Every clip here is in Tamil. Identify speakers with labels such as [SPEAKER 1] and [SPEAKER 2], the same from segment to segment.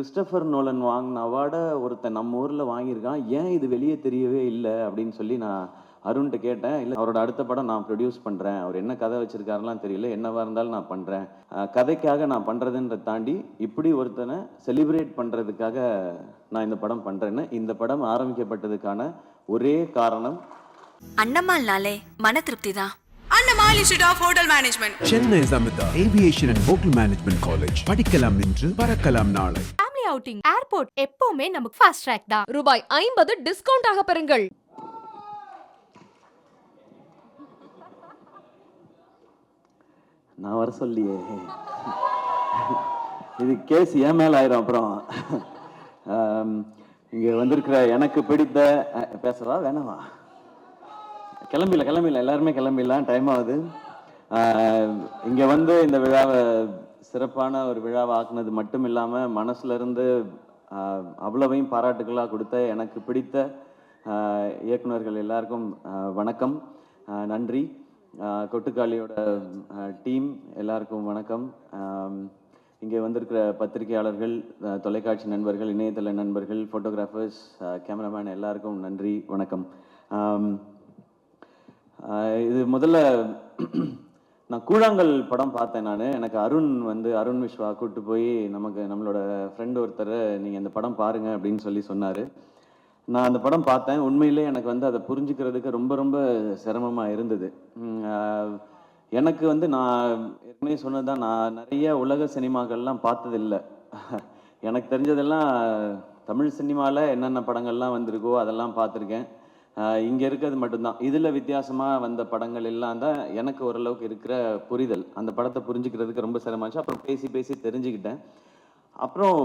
[SPEAKER 1] கிறிஸ்டபர் நோலன் வாங்கின அவார்டை ஒருத்தன் நம்ம ஊரில் வாங்கியிருக்கான். ஏன் இது வெளியே தெரியவே இல்லை அப்படின்னு சொல்லி நான் அருண்கிட்ட கேட்டேன். இல்லை அவரோட அடுத்த படம் நான் ப்ரொடியூஸ் பண்ணுறேன் அவர் என்ன கதை வச்சிருக்காருலாம் தெரியல. என்னவா இருந்தாலும் நான் பண்ணுறேன் கதைக்காக நான் பண்ணுறதுன்றதை தாண்டி இப்படி ஒருத்தனை செலிப்ரேட் பண்ணுறதுக்காக நான் இந்த படம் பண்ணுறேன்னு இந்த படம் ஆரம்பிக்கப்பட்டதுக்கான ஒரே காரணம்.
[SPEAKER 2] அண்ணம்மாள்னாலே மன திருப்தி தான்
[SPEAKER 3] Annammal institute of hotel management
[SPEAKER 4] Chennai Samitha aviation and hotel management college படிக்கலாம் இன்று பறக்கலாம் நாளை.
[SPEAKER 5] அவுட்டிங் ஏர்போர்ட் எப்பவுமே நமக்கு ஃபாஸ்ட் ட்ராக் தான்.
[SPEAKER 6] ரூபாய் ஐம்பது டிஸ்கவுண்ட் ஆக பெறுங்கள்.
[SPEAKER 1] நான் வர சொல்லியே. இது கேஸ் ஏன் மேல ஆயிரும் அப்புறம். இங்க வந்திருக்கிற எனக்கு பிடித்த பேசவா வேணாமா கிளம்பில கிளம்பில எல்லாருமே கிளம்பிடலாம் டைம் ஆகுது. ஆஹ், இங்க வந்து இந்த விழாவை சிறப்பான ஒரு விழாவை ஆக்குனது மட்டும் இல்லாமல் மனசுல இருந்து அவ்வளவையும் பாராட்டுகளாக கொடுத்த எனக்கு பிடித்த இயக்குநர்கள் இயக்குனர்கள் எல்லாருக்கும் வணக்கம். நன்றி. கொட்டுக்காளியோட டீம் எல்லாருக்கும் வணக்கம். இங்கே வந்திருக்கிற பத்திரிகையாளர்கள் தொலைக்காட்சி நண்பர்கள் இணையதள நண்பர்கள் ஃபோட்டோகிராஃபர்ஸ் கேமராமேன் எல்லாருக்கும் நன்றி வணக்கம். இது முதல்ல நான் கூழாங்கல் படம் பார்த்தேன் நான். எனக்கு அருண் வந்து அருண் விஸ்வா கூப்பிட்டு போய் நமக்கு நம்மளோட ஃப்ரெண்ட் ஒருத்தர் நீங்கள் இந்த படம் பாருங்க அப்படின்னு சொல்லி சொன்னார். நான் அந்த படம் பார்த்தேன். உண்மையிலே எனக்கு வந்து அதை புரிஞ்சுக்கிறதுக்கு ரொம்ப ரொம்ப சிரமமாக இருந்தது. எனக்கு வந்து நான் ஏற்கனவே சொன்னதான் நான் நிறைய உலக சினிமாக்கள்லாம் பார்த்ததில்ல. எனக்கு தெரிஞ்சதெல்லாம் தமிழ் சினிமாவில் என்னென்ன படங்கள்லாம் வந்திருக்கோ அதெல்லாம் பார்த்துருக்கேன். இங்கே இருக்கிறது மட்டும்தான். இதில் வித்தியாசமாக வந்த படங்கள் எல்லாம் தான் எனக்கு ஓரளவுக்கு இருக்கிற புரிதல். அந்த படத்தை புரிஞ்சுக்கிறதுக்கு ரொம்ப சிரமமாச்சு அப்புறம் பேசி பேசி தெரிஞ்சுக்கிட்டேன். அப்புறம்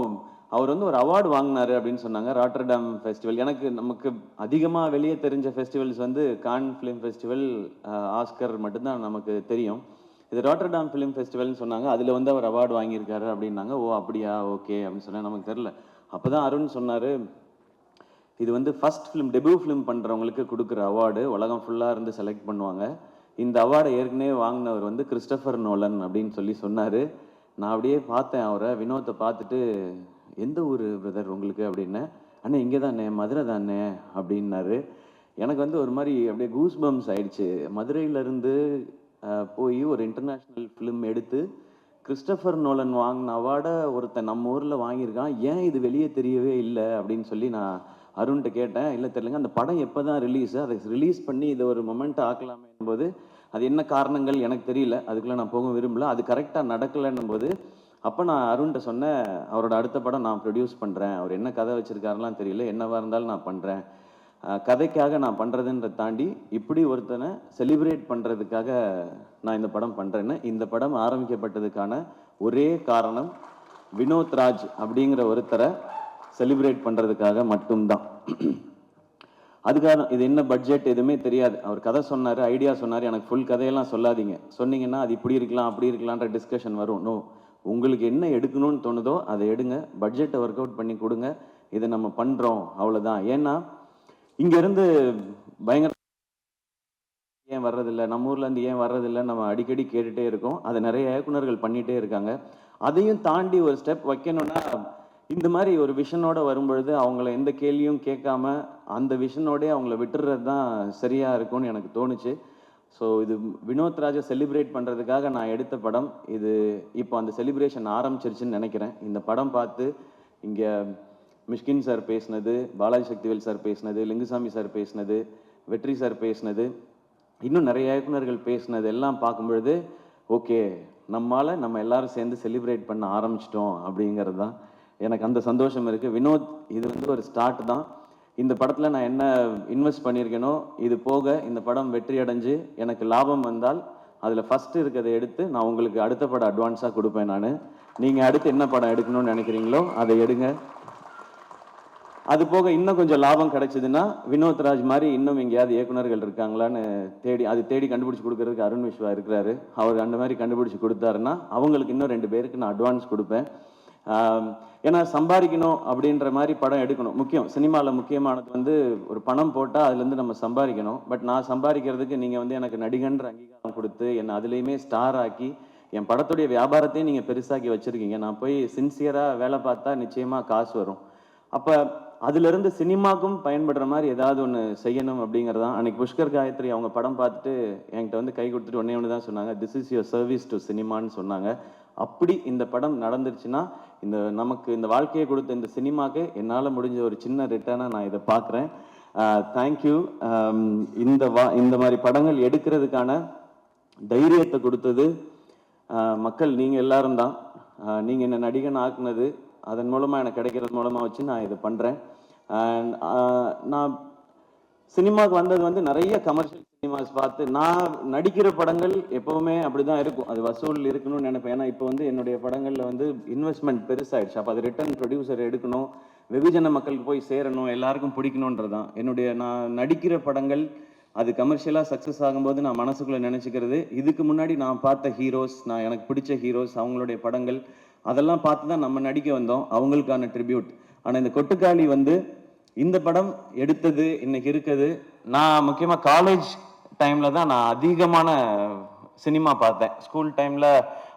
[SPEAKER 1] அவர் வந்து ஒரு அவார்டு வாங்கினாரு அப்படின்னு சொன்னாங்க. ராட்டர்டாம் ஃபெஸ்டிவல் எனக்கு நமக்கு அதிகமாக வெளியே தெரிஞ்ச ஃபெஸ்டிவல்ஸ் வந்து கான் ஃபிலிம் ஃபெஸ்டிவல் ஆஸ்கர் மட்டும்தான் நமக்கு தெரியும். இது ராட்டர்டாம் ஃபிலிம் ஃபெஸ்டிவல்னு சொன்னாங்க. அதில் வந்து அவர் அவார்டு வாங்கியிருக்காரு அப்படின்னாங்க. ஓ அப்படியா? ஓகே அப்படின்னு சொன்னேன் நமக்கு தெரில அப்போ தான் அருண் சொன்னார் இது வந்து ஃபஸ்ட் ஃபிலிம் டெபியூ ஃபிலிம் பண்ணுறவங்களுக்கு கொடுக்குற அவார்டு உலகம் ஃபுல்லாக இருந்து செலக்ட் பண்ணுவாங்க. இந்த அவார்டை ஏற்கனவே வாங்கினவர் வந்து கிறிஸ்டபர் நோலன் அப்படின்னு சொல்லி சொன்னார். நான் அப்படியே பார்த்தேன் அவரை. வினோத்தை பார்த்துட்டு எந்த ஊர் பிரதர் உங்களுக்கு? அப்படின்னு. அண்ணே இங்கே தானே மதுரை தானே அப்படின்னாரு. எனக்கு வந்து ஒரு மாதிரி அப்படியே கூஸ் பம்ஸ் ஆயிடுச்சு. மதுரையிலேருந்து போய் ஒரு இன்டர்நேஷ்னல் ஃபிலிம் எடுத்து கிறிஸ்டபர் நோலன் வாங்கின அவார்டை ஒருத்தன் நம்ம ஊரில் வாங்கியிருக்கான். ஏன் இது வெளியே தெரியவே இல்லை அப்படின்னு சொல்லி நான் அருண்கிட்ட கேட்டேன் இல்லை தெரியலங்க அந்த படம் எப்போ தான் ரிலீஸ் அதை ரிலீஸ் பண்ணி இதை ஒரு மொமெண்ட் ஆக்கலாமே போது அது என்ன காரணங்கள் எனக்கு தெரியல அதுக்குள்ளே நான் போக விரும்பல அது கரெக்டாக நடக்கலைன்னும் போது அப்போ நான் அருண்கிட்ட சொன்னேன் அவரோட அடுத்த படம் நான் ப்ரொடியூஸ் பண்ணுறேன் அவர் என்ன கதை வச்சுருக்காருலாம் தெரியல என்னவாக இருந்தாலும் நான் பண்ணுறேன் கதைக்காக நான் பண்ணுறதுன்றதை தாண்டி இப்படி ஒருத்தனை செலிப்ரேட் பண்ணுறதுக்காக நான் இந்த படம் பண்ணுறேன்னு இந்த படம் ஆரம்பிக்கப்பட்டதுக்கான ஒரே காரணம் வினோத் ராஜ் அப்படிங்கிற ஒருத்தரை செலிப்ரேட் பண்ணுறதுக்காக மட்டும்தான். அதுக்காக இது என்ன பட்ஜெட் எதுவுமே தெரியாது. அவர் கதை சொன்னார் ஐடியா சொன்னார் எனக்கு ஃபுல் கதையெல்லாம் சொல்லாதீங்க. சொன்னீங்கன்னா அது இப்படி இருக்கலாம் அப்படி இருக்கலான்ற டிஸ்கஷன் வரும். நோ உங்களுக்கு என்ன எடுக்கணும்னு தோணுதோ அதை எடுங்க. பட்ஜெட்டை ஒர்க் அவுட் பண்ணி கொடுங்க. இதை நம்ம பண்ணுறோம் அவ்வளோதான் ஏன்னா இங்கேருந்து பயங்கர ஏன் வர்றதில்லை? நம்ம ஊர்லேருந்து ஏன் வர்றதில்லை? நம்ம அடிக்கடி கேட்டுகிட்டே இருக்கோம். அதை நிறைய இயக்குனர்கள் பண்ணிகிட்டே இருக்காங்க. அதையும் தாண்டி ஒரு ஸ்டெப் வைக்கணும்னா இந்த மாதிரி ஒரு விஷனோட வரும்பொழுது அவங்கள எந்த கேள்வியும் கேட்காம அந்த விஷனோடே அவங்கள விட்டுறது தான் சரியா இருக்கும்னு எனக்கு தோணுச்சு. ஸோ இது வினோத் ராஜா செலிப்ரேட் பண்ணுறதுக்காக நான் எடுத்த படம். இது இப்போ அந்த செலிப்ரேஷன் ஆரம்பிச்சிருச்சுன்னு நினைக்கிறேன். இந்த படம் பார்த்து இங்கே மிஷ்கின் சார் பேசினது பாலாஜி சக்திவேல் சார் பேசினது லிங்குசாமி சார் பேசினது வெற்றி சார் பேசினது இன்னும் நிறைய இயக்குனர்கள் பேசினது எல்லாம் பார்க்கும்பொழுது ஓகே நம்மால் நம்ம எல்லாரும் சேர்ந்து செலிப்ரேட் பண்ண ஆரம்பிச்சிட்டோம் அப்படிங்கிறது தான். எனக்கு அந்த சந்தோஷம் இருக்குது வினோத் இது வந்து ஒரு ஸ்டார்ட் தான். இந்த படத்தில் நான் என்ன இன்வெஸ்ட் பண்ணியிருக்கேனோ இது போக இந்த படம் வெற்றி அடைஞ்சு எனக்கு லாபம் வந்தால் அதில் ஃபஸ்ட்டு இருக்கிறத எடுத்து நான் உங்களுக்கு அடுத்த படம் அட்வான்ஸாக கொடுப்பேன் நான். நீங்கள் அடுத்து என்ன படம் எடுக்கணும்னு நினைக்கிறீங்களோ அதை எடுங்க. அது போக இன்னும் கொஞ்சம் லாபம் கிடைச்சதுன்னா வினோத் ராஜ் மாதிரி இன்னும் எங்கேயாவது இயக்குனர்கள் இருக்காங்களான்னு தேடி அது தேடி கண்டுபிடிச்சி கொடுக்கறதுக்கு அருண் விஸ்வா இருக்கிறாரு. அவர் அந்த மாதிரி கண்டுபிடிச்சி கொடுத்தாருன்னா அவங்களுக்கு இன்னும் ரெண்டு பேருக்கு நான் அட்வான்ஸ் கொடுப்பேன். ஏன்னா சம்பாதிக்கணும் அப்படின்ற மாதிரி படம் எடுக்கணும். முக்கியம் சினிமாவில் முக்கியமானது வந்து ஒரு பணம் போட்டால் அதுலேருந்து நம்ம சம்பாதிக்கணும். பட் நான் சம்பாதிக்கிறதுக்கு நீங்கள் வந்து எனக்கு நடிகன்ற அங்கீகாரம் கொடுத்து என்னை அதுலேயுமே ஸ்டார் ஆக்கி என் படத்துடைய வியாபாரத்தையும் நீங்கள் பெருசாக்கி வச்சுருக்கீங்க. நான் போய் சின்சியராக வேலை பார்த்தா நிச்சயமாக காசு வரும். அப்போ அதுலேருந்து சினிமாக்கும் பயன்படுற மாதிரி ஏதாவது ஒன்று செய்யணும் அப்படிங்கிறதான். அன்னைக்கு புஷ்கர் காயத்ரி அவங்க படம் பார்த்துட்டு என்கிட்ட வந்து கை கொடுத்துட்டு ஒன்றே ஒன்று தான் சொன்னாங்க this is your service to சினிமான்னு சொன்னாங்க. அப்படி இந்த படம் நடந்துருச்சுன்னா இந்த நமக்கு இந்த வாழ்க்கையை கொடுத்த இந்த சினிமாக்கு என்னால் முடிஞ்ச ஒரு சின்ன ரிட்டர்னாக நான் இதை பார்க்குறேன். தேங்க்யூ இந்த வா இந்த மாதிரி படங்கள் எடுக்கிறதுக்கான தைரியத்தை கொடுத்தது மக்கள் நீங்கள் எல்லாரும் தான். நீங்கள் என்ன நடிகன் ஆக்குனது அதன் மூலமாக எனக்கு கிடைக்கிறது மூலமாக வச்சு நான் இதை பண்ணுறேன் அண்ட் நான் சினிமாவுக்கு வந்தது வந்து நிறைய கமர்ஷியல் சினிமாஸ் பார்த்து நான் நடிக்கிற படங்கள் எப்போவுமே அப்படி தான் இருக்கும். அது வசூல் இருக்கணும்னு நினைப்பேன். ஏன்னா இப்போ வந்து என்னுடைய படங்களில் வந்து இன்வெஸ்ட்மெண்ட் பெருசாயிடுச்சு. அப்போ அது ரிட்டர்ன் ப்ரொடியூசர் எடுக்கணும் வெகுஜன மக்களுக்கு போய் சேரணும் எல்லாருக்கும் பிடிக்கணுன்றது தான் என்னுடைய நான் நடிக்கிற படங்கள் அது கமர்ஷியலாக சக்ஸஸ் ஆகும்போது நான் மனசுக்குள்ளே நினச்சிக்கிறது. இதுக்கு முன்னாடி நான் பார்த்த ஹீரோஸ் நான் எனக்கு பிடிச்ச ஹீரோஸ் அவங்களுடைய படங்கள் அதெல்லாம் பார்த்து தான் நம்ம நடிக்க வந்தோம். அவங்களுக்கான ட்ரிபியூட் ஆனால் இந்த கொட்டுக்காளி வந்து இந்த படம் எடுத்தது இன்னைக்கு இருக்குது. நான் முக்கியமாக காலேஜ் டைமில் தான் நான் அதிகமான சினிமா பார்த்தேன். ஸ்கூல் டைமில்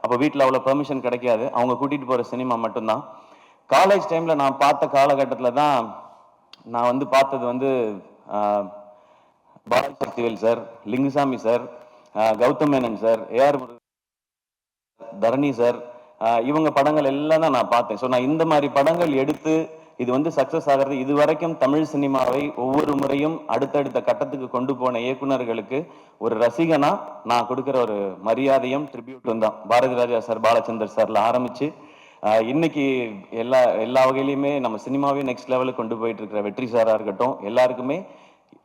[SPEAKER 1] அப்போ வீட்டில் அவ்வளோ பெர்மிஷன் கிடைக்காது. அவங்க கூட்டிகிட்டு போகிற சினிமா மட்டும்தான். காலேஜ் டைமில் நான் பார்த்த காலகட்டத்தில் தான் நான் வந்து பார்த்தது வந்து ஆஹ், Balaji Sakthivel sir Lingusamy sir Gautham Menon sir A R Dharani sir இவங்க படங்கள் எல்லாம் தான் நான் பார்த்தேன். ஸோ நான் இந்த மாதிரி படங்கள் எடுத்து இது வந்து சக்ஸஸ் ஆகிறது. இது வரைக்கும் தமிழ் சினிமாவை ஒவ்வொரு முறையும் அடுத்தடுத்த கட்டத்துக்கு கொண்டு போன இயக்குனர்களுக்கு ஒரு ரசிகனா நான் கொடுக்குற ஒரு மரியாதையும் ட்ரிபியூட்டும் தான். பாரதி ராஜா சார் பாலச்சந்தர் சார்ல ஆரம்பிச்சு இன்னைக்கு எல்லா எல்லா வகையிலையுமே நம்ம சினிமாவே நெக்ஸ்ட் லெவலுக்கு கொண்டு போயிட்டு இருக்கிற வெற்றி சாரா இருக்கட்டும் எல்லாருக்குமே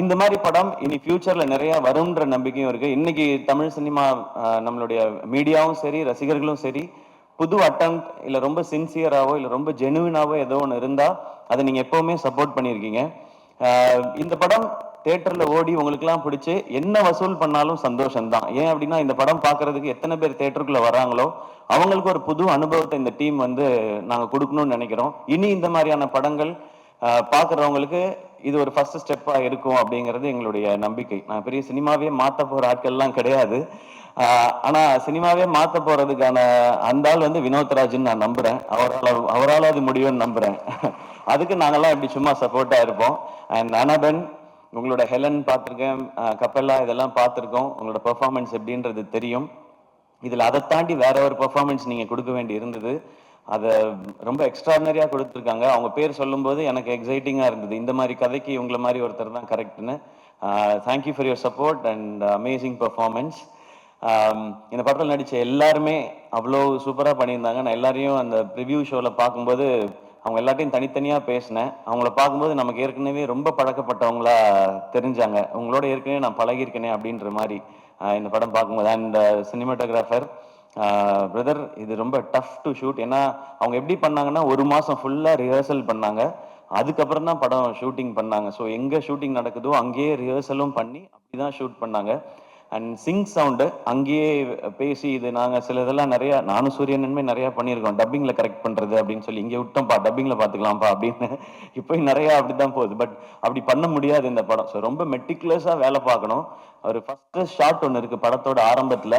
[SPEAKER 1] இந்த மாதிரி படம் இனி ஃபியூச்சர்ல நிறைய வரும்ன்ற நம்பிக்கையும் இருக்கு. இன்னைக்கு தமிழ் சினிமா நம்மளுடைய மீடியாவும் சரி ரசிகர்களும் சரி புது அட்டம் இல்ல ரொம்ப சின்சியராவோ இல்ல ரொம்ப ஜெனுவினாவோ ஏதோ ஒன்று இருந்தா அதை நீங்க எப்பவுமே சப்போர்ட் பண்ணியிருக்கீங்க. இந்த படம் தேட்டரில் ஓடி உங்களுக்குலாம் பிடிச்சு என்ன வசூல் பண்ணாலும் சந்தோஷம்தான். ஏன் அப்படின்னா இந்த படம் பார்க்கறதுக்கு எத்தனை பேர் தேட்டருக்குள்ளே வராங்களோ அவங்களுக்கு ஒரு புது அனுபவத்தை இந்த டீம் வந்து நாங்க கொடுக்கணும்னு நினைக்கிறோம். இனி இந்த மாதிரியான படங்கள் பார்க்குறவங்களுக்கு இது ஒரு ஃபர்ஸ்ட் ஸ்டெப்பாக இருக்கும் அப்படிங்கிறது எங்களுடைய நம்பிக்கை. நான் பெரிய சினிமாவே மாற்ற போகிற ஆட்கள்லாம் கிடையாது. ஆனால் சினிமாவே மாற்ற போகிறதுக்கான அந்த ஆள் வந்து வினோத்ராஜ்னு நான் நம்புகிறேன் அவரால் அவரால் அது முடியும்னு நம்புகிறேன் அதுக்கு நாங்கள்லாம் இப்படி சும்மா சப்போர்ட்டாக இருப்போம். அண்ட் அனபன் உங்களோட ஹெலன் பார்த்துருக்கேன் கப்பல்லா இதெல்லாம் பார்த்துருக்கோம். உங்களோட பெர்ஃபார்மன்ஸ் எப்படின்றது தெரியும். இதில் அதை தாண்டி வேற ஒரு பெர்ஃபார்மன்ஸ் நீங்கள் கொடுக்க வேண்டி இருந்தது. அதை ரொம்ப எக்ஸ்ட்ராடனரியாக கொடுத்துருக்காங்க. அவங்க பேர் சொல்லும்போது எனக்கு எக்ஸைட்டிங்காக இருந்தது. இந்த மாதிரி கதைக்கு இவங்கள மாதிரி ஒருத்தர் தான் கரெக்ட்னு thank you for your support and amazing performance இந்த படத்தில் நடித்த எல்லாருமே அவ்வளோ சூப்பராக பண்ணியிருந்தாங்க. நான் எல்லாரையும் அந்த ப்ரிவ்யூ ஷோவில் பார்க்கும்போது அவங்க எல்லாத்தையும் தனித்தனியாக பேசினேன். அவங்கள பார்க்கும்போது நமக்கு ஏற்கனவே ரொம்ப பழக்கப்பட்டவங்களா தெரிஞ்சாங்க. உங்களோட ஏற்கனவே நான் பழகியிருக்கேனே அப்படின்ற மாதிரி இந்த படம் பார்க்கும்போது. அண்ட் சினிமாட்டோகிராஃபர் uh, பிரதர் இது ரொம்ப டஃப் டு ஷூட் ஏன்னா அவங்க எப்படி பண்ணாங்கன்னா ஒரு மாதம் ஃபுல்லாக ரிஹர்சல் பண்ணாங்க. அதுக்கப்புறம் தான் படம் ஷூட்டிங் பண்ணாங்க. ஸோ எங்கே ஷூட்டிங் நடக்குதோ அங்கேயே ரிஹர்சலும் பண்ணி அப்படி தான் ஷூட் பண்ணாங்க. அண்ட் சிங் சவுண்டு அங்கேயே பேசி இது நாங்கள் சில இதெல்லாம் நிறையா நானும் சூரியனன்மே நிறையா பண்ணியிருக்கோம். டப்பிங்கில் கரெக்ட் பண்ணுறது அப்படின்னு சொல்லி இங்கே விட்டோம்ப்பா டப்பிங்கில் பார்த்துக்கலாம்ப்பா அப்படின்னு. இப்போ நிறையா அப்படி தான் போகுது. பட் அப்படி பண்ண முடியாது இந்த படம். ஸோ ரொம்ப மெட்டிகுலஸாக வேலை பார்க்கணும். ஒரு ஃபஸ்ட்டு ஷாட் ஒன்று இருக்குது படத்தோட ஆரம்பத்தில்.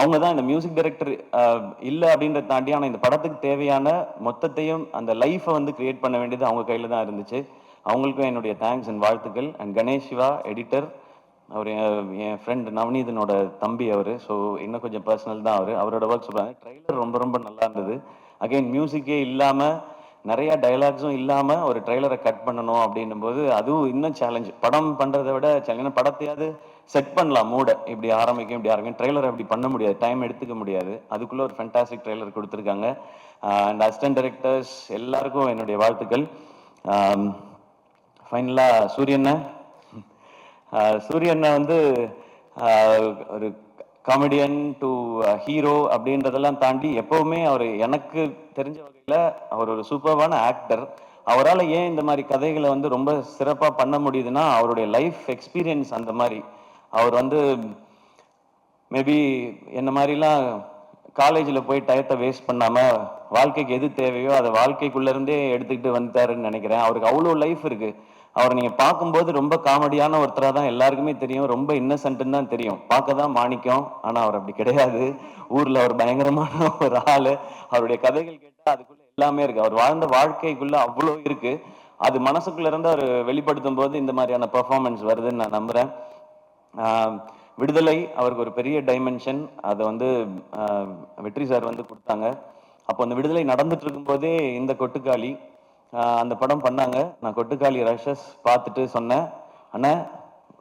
[SPEAKER 1] அவங்க தான் இந்த மியூசிக் டைரக்டர் இல்லை அப்படின்றத தாண்டி ஆனால் இந்த படத்துக்கு தேவையான மொத்தத்தையும் அந்த லைஃப்பை வந்து கிரியேட் பண்ண வேண்டியது அவங்க கையில் தான் இருந்துச்சு. அவங்களுக்கும் என்னுடைய தேங்க்ஸ் அண்ட் வாழ்த்துக்கள். அண்ட் கணேஷ் சிவா எடிட்டர் அவர் என் ஃப்ரெண்ட் நவநீதனோட தம்பி அவர். ஸோ இன்னும் கொஞ்சம் பர்சனல் தான் அவர். அவரோட ஒர்க் சொல்கிறாங்க ட்ரைலர் ரொம்ப ரொம்ப நல்லா இருந்தது. அகைன் மியூசிக்கே இல்லாமல் நிறைய டயலாக்ஸும் இல்லாமல் ஒரு ட்ரெய்லரை கட் பண்ணணும் அப்படின்னும் போது அதுவும் இன்னும் சேலஞ்சு படம் பண்ணுறதை விட சேலஞ்ச் படத்தையாவது செட் பண்ணலாம் மூட. இப்படி ஆரம்பிக்கும் இப்படி ஆரம்பிக்கும். ட்ரெய்லர் அப்படி பண்ண முடியாது. டைம் எடுத்துக்க முடியாது. அதுக்குள்ளே ஒரு ஃபென்டாஸ்டிக் ட்ரெய்லர் கொடுத்துருக்காங்க. அண்ட் அசிஸ்டன்ட் டைரக்டர்ஸ் எல்லாருக்கும் என்னுடைய வாழ்த்துக்கள். ஃபைனலாக சூரியண்ண சூரியண்ண வந்து ஒரு காமெடியன் டு ஹீரோ அப்படின்றதெல்லாம் தாண்டி எப்பவுமே அவர் எனக்கு தெரிஞ்ச வகையில் அவர் ஒரு சூப்பர்வான ஆக்டர் அவரால் ஏன் இந்த மாதிரி கதைகளை வந்து ரொம்ப சிறப்பாக பண்ண முடியுதுன்னா அவருடைய லைஃப் எக்ஸ்பீரியன்ஸ் அந்த மாதிரி. அவர் வந்து மேபி என்ன மாதிரிலாம் காலேஜில் போய் டயத்தை வேஸ்ட் பண்ணாமல் வாழ்க்கைக்கு எது தேவையோ அதை வாழ்க்கைக்குள்ளேருந்தே எடுத்துக்கிட்டு வந்துட்டாருன்னு நினைக்கிறேன். அவருக்கு அவ்வளோ லைஃப் இருக்குது அவர் நீங்கள் பார்க்கும்போது ரொம்ப காமெடியான ஒருத்தராக தான் எல்லாருக்குமே தெரியும். ரொம்ப இன்னசென்ட்னு தான் தெரியும். பார்க்க தான் மாணிக்கம். ஆனால் அவர் அப்படி கிடையாது. ஊரில் அவர் பயங்கரமான ஒரு ஆள். அவருடைய கதைகள் கேட்டால் அதுக்குள்ள எல்லாமே இருக்கு. அவர் வாழ்ந்த வாழ்க்கைக்குள்ள அவ்வளோ இருக்கு. அது மனசுக்குள்ள இருந்து அவர் வெளிப்படுத்தும் போது இந்த மாதிரியான பெர்ஃபார்மன்ஸ் வருதுன்னு நான் நம்புறேன். விடுதலை அவருக்கு ஒரு பெரிய டைமென்ஷன் அதை வந்து வெற்றி சார் வந்து கொடுத்தாங்க. அப்போ அந்த விடுதலை நடந்துட்டு இருக்கும்போதே இந்த கொட்டுக்காளி அந்த படம் பண்ணாங்க. நான் கொட்டுக்காளி ரஷஸ் பார்த்துட்டு சொன்னேன். ஆனால்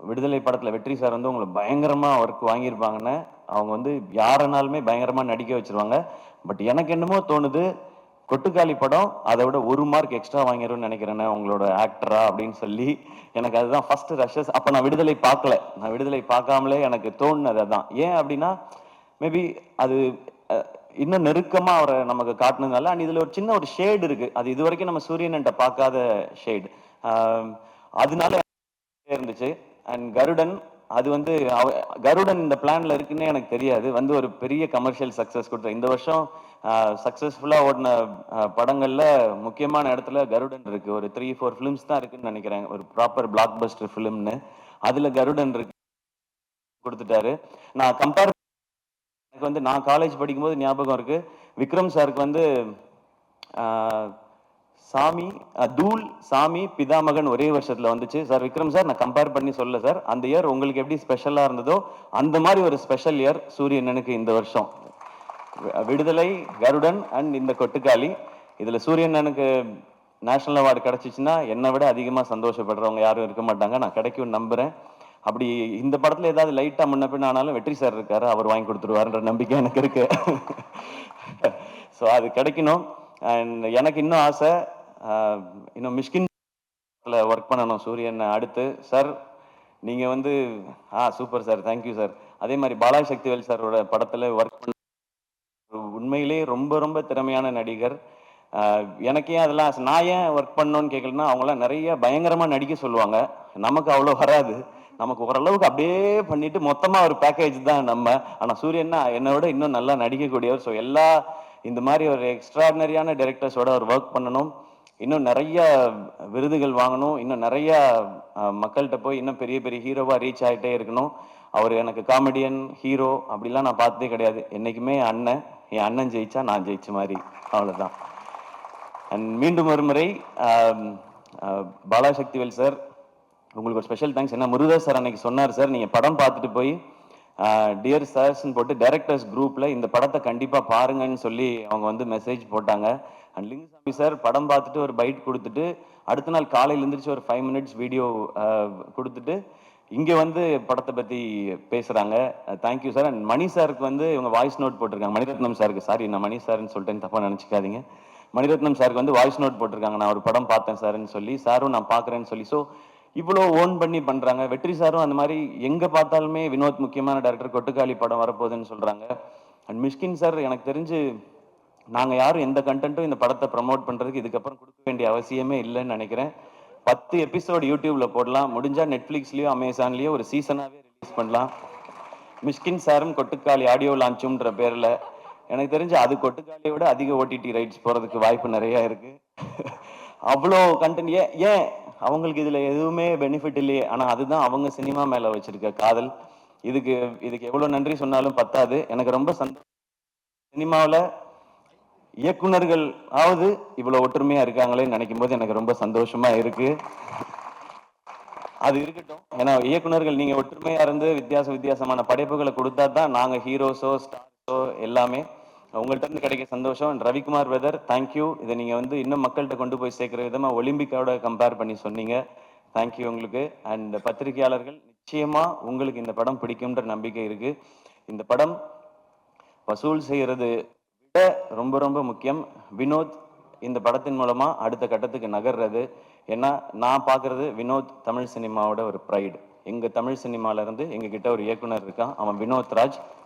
[SPEAKER 1] விடுதலை படத்தில் வெற்றி சார் வந்து உங்களை பயங்கரமாக ஒர்க் வாங்கியிருப்பாங்கன்னு அவங்க வந்து யாரனாலுமே பயங்கரமாக நடிக்க வச்சிருவாங்க. பட் எனக்கு என்னமோ தோணுது கொட்டுக்காளி படம் அதை விட ஒரு மார்க் எக்ஸ்ட்ரா வாங்கிடும்னு நினைக்கிறேன்னு உங்களோட ஆக்டரா அப்படின்னு சொல்லி. எனக்கு அதுதான் ஃபர்ஸ்ட் ரஷஸ் அப்போ நான் விடுதலை பார்க்கல. நான் விடுதலை பார்க்காமலே எனக்கு தோணுனது அதான். ஏன் அப்படின்னா மேபி அது இன்னும் நெருக்கமா அவரை நமக்கு காட்டினதுனால அண்ட் இதுல ஒரு சின்ன ஒரு ஷேடு இருக்கு. அது இது வரைக்கும் நம்ம சூரியன்கிட்ட பார்க்காத ஷேடு அதனால இருந்துச்சு. அண்ட் கருடன் அது வந்து அவ- கருடன் இந்த பிளான்ல இருக்குன்னே எனக்கு தெரியாது. வந்து ஒரு பெரிய கமர்ஷியல் சக்சஸ் கொடுத்த. இந்த வருஷம் சக்சஸ்ஃபுல்லா ஓடின படங்கள்ல முக்கியமான இடத்துல கருடன் இருக்கு. ஒரு த்ரீ ஃபோர் ஃபிலிம்ஸ் தான் இருக்குன்னு நினைக்கிறேன். ஒரு ப்ராப்பர் பிளாக் பஸ்டர் ஃபிலிம்னு அதுல கருடன் இருக்கு. கொடுத்துட்டாரு. நான் கம்பேர் எனக்கு வந்து நான் காலேஜ் படிக்கும்போது ஞாபகம் இருக்கு. விக்ரம் சாருக்கு வந்து சாமி தூல் தூள் சாமி பிதாமகன் ஒரே வருஷத்துல வந்துச்சு. சார் விக்ரம் சார் நான் கம்பேர் பண்ணி சொல்ல சார். அந்த இயர் உங்களுக்கு எப்படி ஸ்பெஷலா இருந்ததோ அந்த மாதிரி ஒரு ஸ்பெஷல் இயர் சூரியனனுக்கு இந்த வருஷம். விடுதலை கருடன் அண்ட் இந்த கொட்டுக்காளி. இதுல சூரியனனுக்கு நேஷனல் அவார்டு கிடைச்சிச்சுன்னா என்னை விட அதிகமா சந்தோஷப்படுறவங்க யாரும் இருக்க மாட்டாங்க. நான் கிடைக்கும் நம்புறேன். அப்படி இந்த படத்துல ஏதாவது லைட்டா முன்ன பின்ன ஆனாலும் வெற்றி சார் இருக்காரு. அவர் வாங்கி கொடுத்துருவாருன்ற நம்பிக்கை எனக்கு இருக்கு. ஸோ அது கிடைக்கணும். அண்ட் எனக்கு இன்னும் ஆசை இன்னும் மிஷ்கின் ஒர்க் பண்ணணும். சூரியன் அடுத்து. சார் நீங்க வந்து ஆ super sir thank you sir அதே மாதிரி பாலாஜி சக்திவேல் சாரோட படத்துல ஒர்க் பண்ண உண்மையிலே ரொம்ப ரொம்ப திறமையான நடிகர். எனக்கே அதெல்லாம் ஆசை- நான் ஏன் ஒர்க் பண்ணோன்னு கேட்கலன்னா அவங்களாம் நிறைய பயங்கரமாக நடிக்க சொல்லுவாங்க. நமக்கு அவ்வளோ வராது. நமக்கு ஓரளவுக்கு அப்படியே பண்ணிட்டு மொத்தமா ஒரு பேக்கேஜ் தான் நம்ம. ஆனா சூரியன்னா என்னை விட இன்னும் நல்லா நடிக்கக்கூடியவர். ஸோ எல்லா இந்த மாதிரி ஒரு எக்ஸ்ட்ராடினரியான டைரக்டர்ஸோட ஒரு ஒர்க் பண்ணணும். இன்னும் நிறைய விருதுகள் வாங்கணும். இன்னும் நிறைய மக்கள்கிட்ட போய் இன்னும் பெரிய பெரிய ஹீரோவா ரீச் ஆகிட்டே இருக்கணும். அவர் எனக்கு காமெடியன் ஹீரோ அப்படிலாம் நான் பார்த்ததே கிடையாது. என்னைக்குமே அண்ணன். என் அண்ணன் ஜெயிச்சா நான் ஜெயிச்ச மாதிரி. அவ்வளோதான் அண்ட் மீண்டும் ஒரு முறை பாலாசக்திவேல் சார் உங்களுக்கு ஒரு ஸ்பெஷல் தேங்க்ஸ் என்ன முருகா சார் அன்னைக்கு சொன்னார் சார் நீங்கள் படம் பார்த்துட்டு போய் டியர் சார்ஸ்ன்னு போட்டு டைரக்டர்ஸ் குரூப்பில் இந்த படத்தை கண்டிப்பாக பாருங்கன்னு சொல்லி அவங்க வந்து மெசேஜ் போட்டாங்க. அண்ட் லிங்குசாமி சார் படம் பார்த்துட்டு ஒரு பைட் கொடுத்துட்டு அடுத்த நாள் காலையில் எழுந்திரிச்சு ஒரு ஃபைவ் மினிட்ஸ் வீடியோ கொடுத்துட்டு இங்கே வந்து படத்தை பற்றி பேசுகிறாங்க தேங்க்யூ சார் அண்ட் மணி சாருக்கு வந்து இவங்க வாய்ஸ் நோட் போட்டிருக்காங்க. மணிரத்னம் சாருக்கு சாரி நான் மணி சார்னு சொல்லிட்டேன்னு தப்பாக நினச்சிக்காதீங்க. மணிரத்னம் சாருக்கு வந்து வாய்ஸ் நோட் போட்டிருக்காங்க. நான் ஒரு படம் பார்த்தேன் சார்ன்னு சொல்லி சாரும் நான் பார்க்குறேன்னு சொல்லி. ஸோ இவ்வளோ ஓன் பண்ணி பண்ணுறாங்க வெற்றி சாரும் அந்த மாதிரி எங்கே பார்த்தாலுமே வினோத் முக்கியமான டேரக்டர் கொட்டுக்காளி படம் வரப்போகுதுன்னு சொல்கிறாங்க அண்ட் மிஷ்கின் சார் எனக்கு தெரிஞ்சு நாங்கள் யாரும் எந்த கண்டென்ட்டும் இந்த படத்தை ப்ரமோட் பண்ணுறதுக்கு இதுக்கப்புறம் கொடுக்க வேண்டிய அவசியமே இல்லைன்னு நினைக்கிறேன். பத்து எபிசோடு யூடியூப்பில் போடலாம். முடிஞ்சால் நெட்ஃப்ளிக்ஸ்லேயோ அமேசான்லேயோ ஒரு சீசனாகவே ரிலீஸ் பண்ணலாம். மிஷ்கின் சாரும் கொட்டுக்காளி ஆடியோ லான்ச்சுன்ற பேரில் எனக்கு தெரிஞ்சு அது கொட்டுக்காளியை விட அதிக ஓடிடி ரைட்ஸ் போகிறதுக்கு வாய்ப்பு நிறையா இருக்குது அவ்வளோ கண்டென்ட் ஏன் ஏன் அவங்களுக்கு இதுல எதுவுமே பெனிஃபிட் இல்லையே. ஆனா அதுதான் அவங்க சினிமா மேல வச்சிருக்க காதல். இதுக்கு இதுக்கு எவ்வளோ நன்றி சொன்னாலும் பத்தாது. எனக்கு ரொம்ப சந்தோஷம் சினிமாவில் இயக்குனர்கள் ஆவது இவ்வளோ ஒற்றுமையா இருக்காங்களேன்னு நினைக்கும் போது எனக்கு ரொம்ப சந்தோஷமா இருக்கு. அது இருக்கட்டும். ஏன்னா இயக்குனர்கள் நீங்க ஒற்றுமையா இருந்து வித்தியாச வித்தியாசமான படைப்புகளை கொடுத்தா தான் நாங்க ஹீரோஸோ ஸ்டார்ஸோ எல்லாமே உங்கள்கிட்ட இருந்து கிடைக்க சந்தோஷம். ரவிக்குமார் வெதர் தேங்க்யூ இதை நீங்க வந்து இன்னும் மக்கள்கிட்ட கொண்டு போய் சேர்க்குற விதமா ஒலிம்பிக்கோட கம்பேர் பண்ணி சொன்னீங்க. தேங்க்யூ உங்களுக்கு. அண்ட் பத்திரிகையாளர்கள் நிச்சயமா உங்களுக்கு இந்த படம் பிடிக்கும்ன்ற நம்பிக்கை இருக்கு. இந்த படம் வசூல் செய்யறது விட ரொம்ப ரொம்ப முக்கியம். வினோத் இந்த படத்தின் மூலமா அடுத்த கட்டத்துக்கு நகர்றது. ஏன்னா நான் பார்க்குறது வினோத் தமிழ் சினிமாவோட ஒரு ப்ரைடு எங்க தமிழ் சினிமால இருந்து ஒரு இயக்குனர் இருக்கான். அவன் வினோத் ராஜ்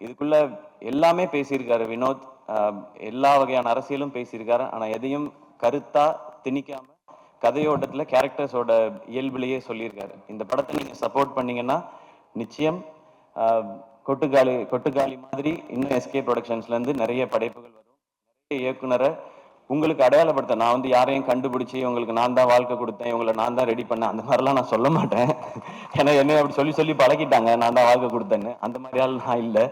[SPEAKER 1] இதுக்குள்ள எல்லாமே பேசியிருக்காரு வினோத். எல்லா வகையான அரசியலும் பேசியிருக்காரு. ஆனா எதையும் கருத்தா திணிக்காம கதையோட்டத்துல கேரக்டர்ஸோட இயல்புலயே சொல்லியிருக்காரு. இந்த படத்தை நீங்க சப்போர்ட் பண்ணீங்கன்னா நிச்சயம் ஆஹ் கொட்டுக்காளி கொட்டுக்காளி மாதிரி இன்னும் எஸ்கே ப்ரொடக்ஷன்ஸ்ல இருந்து நிறைய படைப்புகள் வரும். நிறைய இயக்குனரை உங்களுக்கு அடையாளப்படுத்த நான் வந்து யாரையும் கண்டுபிடிச்சி உங்களுக்கு நான் தான் வாழ்க்கை கொடுத்தேன் இவங்களை நான் தான் ரெடி பண்ணேன் அந்த மாதிரிலாம் நான் சொல்ல மாட்டேன். ஏன்னா என்ன அப்படி சொல்லி சொல்லி பழகிட்டாங்க நான் தான் வாழ்க்கை கொடுத்தேன்னு. அந்த மாதிரி ஆள் நான் இல்லை.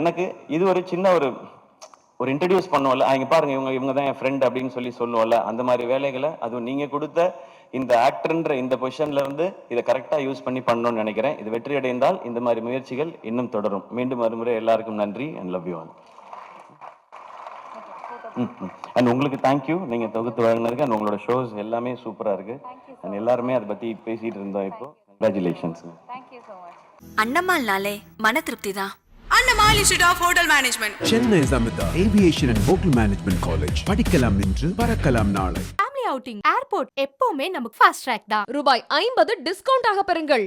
[SPEAKER 1] எனக்கு இது ஒரு சின்ன ஒரு ஒரு இன்ட்ரடியூஸ் பண்ணுவோம்ல. அவங்க பாருங்க இவங்க இவங்க தான் என் ஃப்ரெண்ட் அப்படின்னு சொல்லி சொல்லுவோம்ல. அந்த மாதிரி வேலைகளை அதுவும் நீங்கள் கொடுத்த இந்த ஆக்டர்ன்ற இந்த பொசிஷன்ல இருந்து இதை கரெக்டாக யூஸ் பண்ணி பண்ணணும்னு நினைக்கிறேன். இது வெற்றி அடைந்தால் இந்த மாதிரி முயற்சிகள் இன்னும் தொடரும். மீண்டும் மறுமுறை எல்லாருக்கும் நன்றி. And love you all and உங்களுக்கு தேங்க்யூ நீங்க தொகுத்து வழங்கினதுக்கு அண்ட் உங்களோட ஷோஸ் எல்லாமே சூப்பரா இருக்கு. அண்ட் எல்லாருமே அதை பத்தி பேசிட்டு இருந்தோம் இப்போ. கங்க்ராச்சுலேஷன்ஸ்
[SPEAKER 2] அண்ணம்மாள்னாலே மன திருப்தி தான்.
[SPEAKER 4] Chennai Samitha aviation and hotel management college படிக்கலாம் இன்று பறக்கலாம் நாளை.
[SPEAKER 5] ஃபேமிலி அவுட்டிங் ஏர்போர்ட் எப்பவுமே நமக்கு ஃபாஸ்ட் ட்ராக் தான்.
[SPEAKER 6] ரூபாய் ஐம்பது டிஸ்கவுண்ட் ஆக பெறுங்கள்.